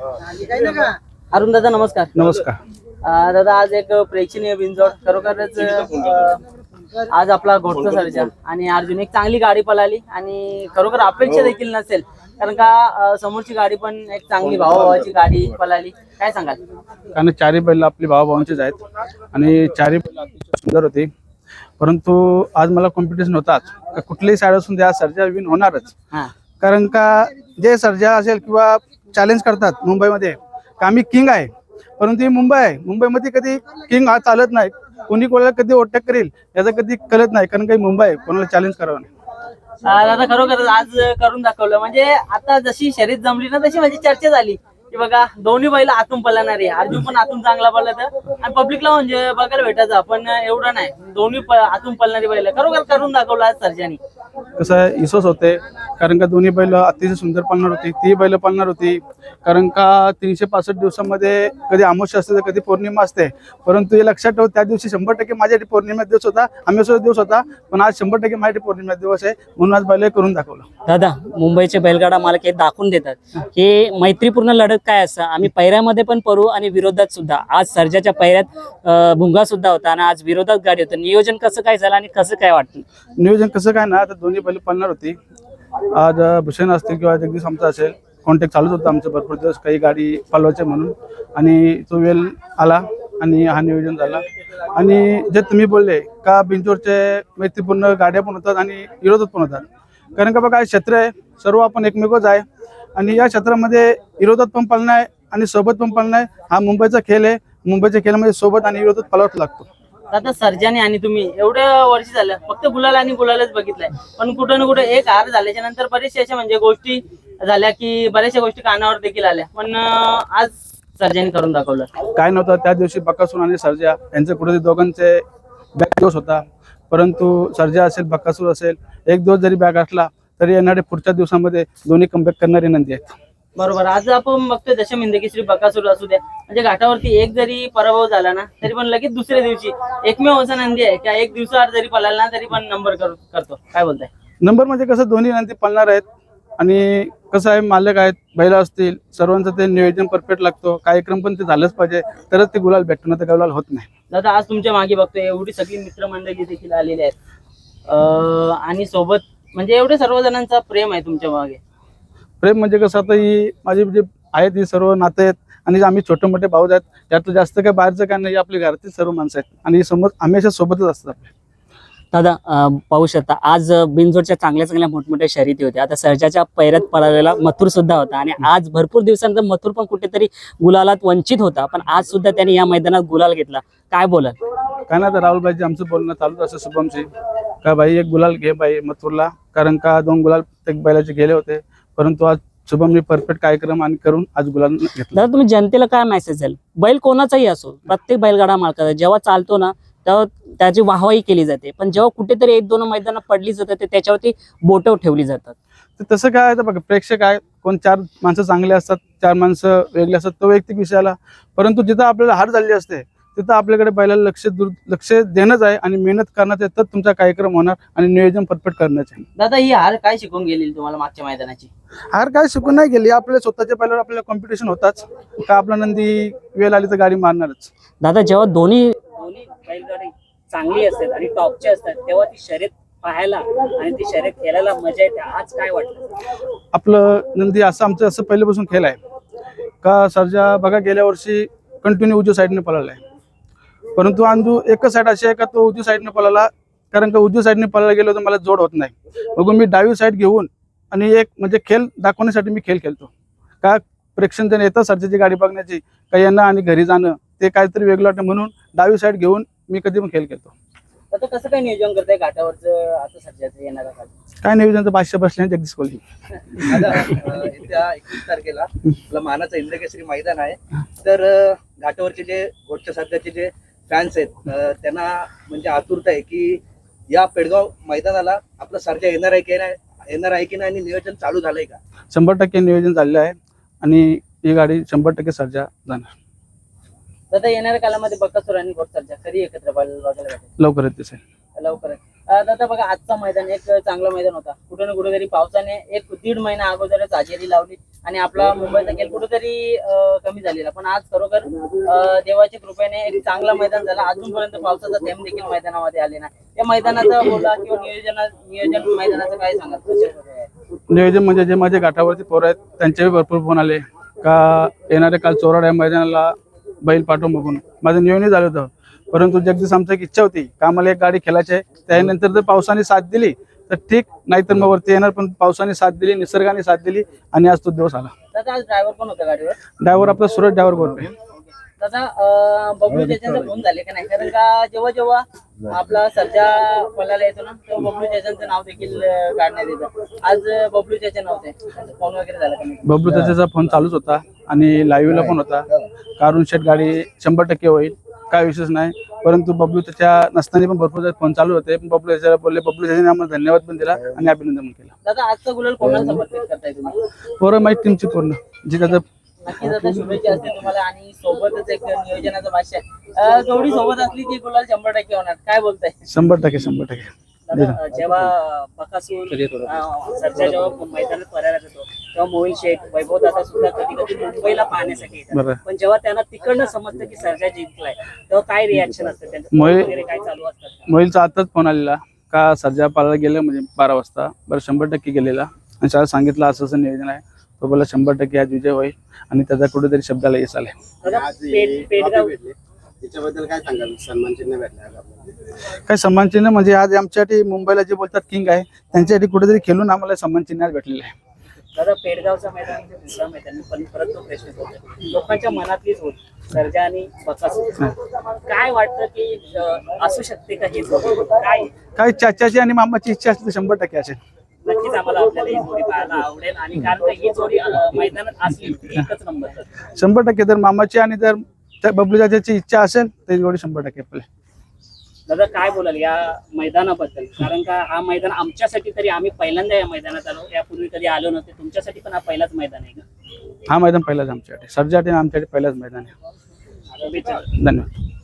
अरुण दादा नमस्कार. नमस्कार. अं, दादा आज एक प्रेक्षणीय बिंजोड खरोखरच अं, आज आपला घोटचा सर्जा आणि अर्जुन एक चांगली गाडी पळाली आणि खरोखर अपेक्षा देखील नसेल. कारण का अं, समोरची गाडी पण एक चांगली भावाभावाची गाडी पळाली. काय सांगाल? कारण चारही बैल आपली भावाभावांचीच आहेत. आणि बैल अतिशय सुंदर होती. परंतु आज मला कॉम्पिटिशन होताच का कुठलीही साईड असून त्या सर्जा विन होणारच. हा. कारण का जे सर्जा असेल किंवा चॅलेंज करतात मुंबईमध्ये. का आम्ही किंग आहे. परंतु ही मुंबई आहे. मुंबईमध्ये कधी किंग हा चालत नाही. कोणी कोणाला कधी ओटक करेल याचं कधी कळत नाही. कारण काही मुंबई आहे. कोणाला चॅलेंज करावं नाही. दादा खरोखर आज करून दाखवलं. म्हणजे आता जशी शर्यत जमली ना तशी माझी चर्चा झाली. की बघा दोन्ही बैल आतून पळणार आहे. अर्जुन पण आतून चांगला पळला तर. आणि पब्लिकला म्हणजे बघायला भेटायचं पण एवढं नाही. दोन्ही प- आतून पळणारी बैल. खरोखर करून दाखवलं आज सर्जानी. कसं आहे इसोस होते. कारण का दोन्ही बैल अतिशय सुंदर पालणार होती. ती बैल पालणार होती. कारण का तीनशे पासष्ट दिवसामध्ये कधी अमावस्या असते तर कधी पौर्णिमा असते. परंतु हे लक्षात ठेव त्या दिवशी शंभर टक्के माझ्यासाठी पौर्णिमा दिवस होता. अमावस्या दिवस होता. पण आज शंभर टक्के माझ्यासाठी पौर्णिमा दिवस आहे. म्हणून आज बैल करून दाखवलं. दादा मुंबईचे बैलगाडा मालक हे दाखवून देतात. की मैत्रीपूर्ण लढत काय असं? आम्ही पैऱ्यामध्ये पण पडू आणि विरोधात सुद्धा. आज सर्जाच्या पैऱ्यात भुंगा सुद्धा होता आणि आज विरोधात गाडी होतं. नियोजन कसं काय झालं आणि कसं काय वाटतं नियोजन कसं काय ना तर दोन्ही पहिले पडणार होती. आज भूषण असतील किंवा जगदीश आमचा असेल कॉन्टॅक्ट चालूच होता आमचं भरपूर दिवस काही गाडी पालवायचे म्हणून. आणि तो वेल आला आणि हा नियोजन झाला. आणि जे तुम्ही बोलले का बिंचोरचे मैत्रीपूर्ण गाड्या पण होतात आणि विरोधात पण होतात. कारण का बघा क्षेत्र आहे सर्व आपण एकमेकच आहे. आणि या क्षेत्रामध्ये विरोधात पण पालणं आहे आणि सोबत पण पालणं आहे हा मुंबईचा खेळ आहे. मुंबईच्या खेळामध्ये सोबत आणि विरोधात पालवाच लागतो. आता सर्जानी आणि तुम्ही एवढ्या वर्षी झालं फक्त गुलाल आणि गुलालच बघितलंय. पण कुठं ना कुठं एक हार झाल्याच्यानंतर बरेचशे अशा म्हणजे गोष्टी झाल्या की बऱ्याचशा गोष्टी कानावर देखील आल्या. पण आज सर्जानी करून दाखवलं. काय नव्हतं त्या दिवशी बकासूर आणि सर्जा यांचे कुठेतरी दोघांचे बॅग दिवस होता. परंतु सर्जा असेल बकासूर असेल एक दिवस जरी बॅग असला तरी येणारे पुढच्या दिवसामध्ये दोन्ही कमबॅक करणारी नंदी आहेत. बरोबर. आज आपण बघतोय दशम हिंद श्री बकासूर असू द्या. म्हणजे घाटावरती एक जरी पराभव झाला ना तरी पण लगेच दुसऱ्या दिवशी एकमेव असा नंदी आहे. की एक दिवसाआड जरी पळाला ना तरी पण नंबर करतो. काय बोलताय? नंबर म्हणजे कसं दोन्ही नंदी पळणार आहेत. आणि कसं आहे मालक आहेत बैला असतील सर्वांचं ते नियोजन परफेक्ट लागतो. कार्यक्रम पण ते झालंच पाहिजे. तरच ते गुलाल भेटतो ना तर गुलाल होत नाही. दादा आज तुमच्या मागे बघतोय एवढी सगळी मित्रमंडळी देखील आलेली आहेत. आणि सोबत म्हणजे एवढे सर्व जणांचा प्रेम आहे तुमच्या मागे. प्रेम म्हणजे कसं आता ही माझी जे आहेत ही सर्व नाते आहेत आणि जे आम्ही छोटे मोठे भाऊ आहेत त्यातलं जास्त काय बाहेरचं काय नाही आपल्या घरातील सर्व माणसं आहेत. आणि समोर हमेशा सोबतच असतात आपल्या दादा अं, पाहू शकता आज अं, बिनजोडच्या चांगल्या चांगल्या मोठमोठ्या शर्यती होत्या. आता सर्जाच्या पैऱ्यात पळालेला मथुर सुद्धा होता. आणि आज भरपूर दिवसानंतर मथुर पण कुठेतरी गुलालात वंचित होता. पण आज सुद्धा त्यांनी या मैदानात गुलाल घेतला. काय बोलाल? काय ना तर राहुलबाईजी आमचं बोलणं चालूच असं शुभमची. का भाई एक गुलाल घे बाई मथुरला. कारण का दोन गुलाल प्रत्येक बैलाचे गेले होते. परंतु आज शुभमने परफेक्ट कार्यक्रम आणि करून आज गुलाल घेतला. दादा तुम्ही जनतेला काय मेसेज द्याल? बैल कोणाचाही असो प्रत्येक बैलगाडा मालकाचा. जेव्हा चालतो ना तेव्हा त्याची वाहवाही केली जाते. पण जेव्हा कुठेतरी एक दोन मैदानात पडली जातात ते त्याच्यावरती बोटं ठेवली जातात. तर तसं काय आहे? तर बघा प्रेक्षक आहे. कोण चार माणसं चांगले असतात चार माणसं वेगळे असतात तो वैयक्तिक विषयाला. परंतु जिथं आपल्याला हार झाली असते तिथं आपल्याकडे बैलाला लक्ष दूर लक्ष देणंच आहे आणि मेहनत करण्याचं आहे तर तुमचा कार्यक्रम होणार आणि नियोजन परफेक्ट करण्याचे. आहे. दादा ही हार काय शिकवून गेली तुम्हाला मागच्या मैदानाची? हार काय शिकून नाही गेली. आपल्या स्वतःच्या बैलावर आपल्याला कॉम्पिटिशन होताच. का आपला नंदी वेळ आली तर गाडी मारणारच. दादा जेव्हा दोन्ही दोन्ही बैलगाडी चांगली असतात आणि टॉपची असतात तेव्हा ती शर्यत पाहायला आणि ती शर्यत खेळायला मजा येते. आज काय वाटतं? आपलं नंदी असं आमचं असं पहिल्यापासून खेळ आहे. का सर्जा बघा गेल्या वर्षी कंटिन्यू उजव्या साईडने पळाला आहे परंतु अंदू एकच साईड अशी आहे का तो उजव्या साईडने पळाला? कारण का उजव्या साईडने पळायला गेलो तर मला जोड होत नाही. बघून मी डावी साईड घेऊन आणि एक म्हणजे खेळ दाखवण्यासाठी मी खेळ खेळतो. का प्रेक्षण जण येतं सर्जाची गाडी बघण्याची का येणं आणि घरी जाणं ते काहीतरी वेगळं वाटतं. म्हणून डावी साईड घेऊन मी कधी पण खेळ खेळतो. आता कसं काय नियोजन करताय घाटावरचं? आता सध्याचं येणारा काळ. काय पाचशे बसले जगदीश कोहली येत्या एकवीस तारखेला आपलं मानाचं इंद्रकेसरी मैदान आहे. तर घाटावरचे जे घोटच्या सध्याचे जे फॅन्स आहेत. त्यांना म्हणजे आतुरता आहे की या पेडगाव मैदानाला आपलं सर्जा येणार आहे की नाही येणार आहे की नाही आणि नियोजन चालू झालंय का? शंभर टक्के नियोजन झालेलं आहे आणि ही गाडी शंभर टक्के सर्जा जाणार. दादा येणाऱ्या काळामध्ये बकासूर आणि घोटसरच्या कधी एकत्र बघायला बघायला भेटेल? लवकरच दिसेल लवकरच दादा बघा आजचा मैदान एक चांगलं मैदान होता. कुठे ना कुठेतरी पावसाने एक दीड महिना अगोदरच हजेरी लावली आणि आपला मुंबईचा खेळ कुठेतरी अं, कमी झालेला. पण आज खरोखर देवाच्या कृपेने एक चांगला मैदान झाला. अजूनपर्यंत पावसाचा थेंब देखील मैदानामध्ये आले ना या मैदानाचं बोला किंवा नियोजन नियोजन मैदानाचं काय सांगा नियोजन म्हणजे जे माझे घाटावरती पोरं आहेत त्यांचेही भरपूर फोन आले. का येणारे काल चोराड या मैदानाला बैल पाठवून बघून. माझं नियोजन झालं होतं. परंतु जगदीश आमची एक इच्छा होती का आम्हाला एक गाडी खेळायची आहे. त्यानंतर जर पावसाने साथ दिली तर ठीक नाहीतर मग वरती येणार पण पावसाने साथ दिली निसर्गाने साथ दिली आणि आज तो दिवस आला. दादा आज ड्रायव्हर पण होता गाडीवर? ड्रायव्हर आपला सुरत ड्रायव्हर दादा अं, बबलू त्याच्याचा फोन झाले का नाही? कारण का जेव्हा जेव्हा आपला सर्जा पलाला येतो ना तेव्हा बबलू त्याच्याचं नाव देखील अं, काढण्यात येतं. आज अं, बबलू फोन वगैरे झाला का नाही? बबलू त्याचा फोन चालूच होता आणि लाईव्हला पण होता. कारून शेट गाडी शंभर टक्के होईल. काय विशेष नाही. परंतु बबलू त्याच्या नसताना पण भरपूर फोन चालू होते. पण बबलू त्याच्याला बोलले बबलू त्याच्याने आम्हाला धन्यवाद पण दिला आणि अभिनंदन पण केलं. दादा आजचा गुलाल कोणाला समर्पित करताय तुम्ही? पोरं माहीत टीमची पूर्ण. जी त्याचं शुभेच्छा असतील तुम्हाला आणि सोबतच एक नियोजनाचं भाष्य अं, जोडी सोबत असली की गुलाल शंभर टक्के होणार. काय बोलताय? शंभर टक्के शंभर टक्के. दादा जेव्हा बकासूर सरजा जेव्हा मैदानात परायला जातो तेव्हा मोहिल शेख वैभव दादा सुद्धा कधी कधी मुंबईला पाहण्यासाठी. येतात. पण जेव्हा त्यांना तिकडनं समजतं की सरजा जिंकलाय तेव्हा काय रिॲक्शन असतं? त्यांचं वगैरे काय चालू असतात मोहिलचा आताच फोन आलेला का सर्जा पाळायला गेलं म्हणजे बारा वाजता? बरं शंभर टक्के गेलेला. आणि शाळा सांगितलं असं असं नियोजन आहे. तो बोला शंभर टक्के आज विजय होईल आणि त्याचा कुठेतरी शब्दाला यश आले दादा त्याच्याबद्दल काय सांगाल? सन्मान चिन्ह भेटले आज आपल्याला काय सन्मान चिन्ह म्हणजे आज आमच्यासाठी मुंबईला जे बोलतात किंग आहे त्यांच्यासाठी कुठेतरी खेळून आम्हाला सन्मान चिन्ह भेटलेलं आहे. दादा पेडगावचा मैदान म्हणजे दुसरा मैदान पण परत तो प्रश्न होतो लोकांच्या मनातलीच होत सर्जा आणि काय वाटतं की असू शकते का ही? काय? आणि मामाची इच्छा असली तर शंभर टक्के असेल. नक्कीच आम्हाला आपल्याला ही जोडी पाहायला आवडेल. आणि कारण का ही जोडी अं, मैदानात असली की एकच नंबर. शंभर टक्के जर मामाची आणि जर त्या बबलू चाच्याची इच्छा असेल तर जोडी शंभर टक्के आपले दादा काय बोलाल या मैदानाबद्दल? कारण का हा मैदान आमच्यासाठी तरी आम्ही पहिल्यांदा या मैदानात आलो. यापूर्वी कधी आलो नव्हते. तुमच्यासाठी पण हा पहिलाच मैदान आहे का? हा मैदान पहिलाच आमच्यासाठी. सर्जासाठी आमच्यासाठी पहिलाच मैदान आहे. धन्यवाद.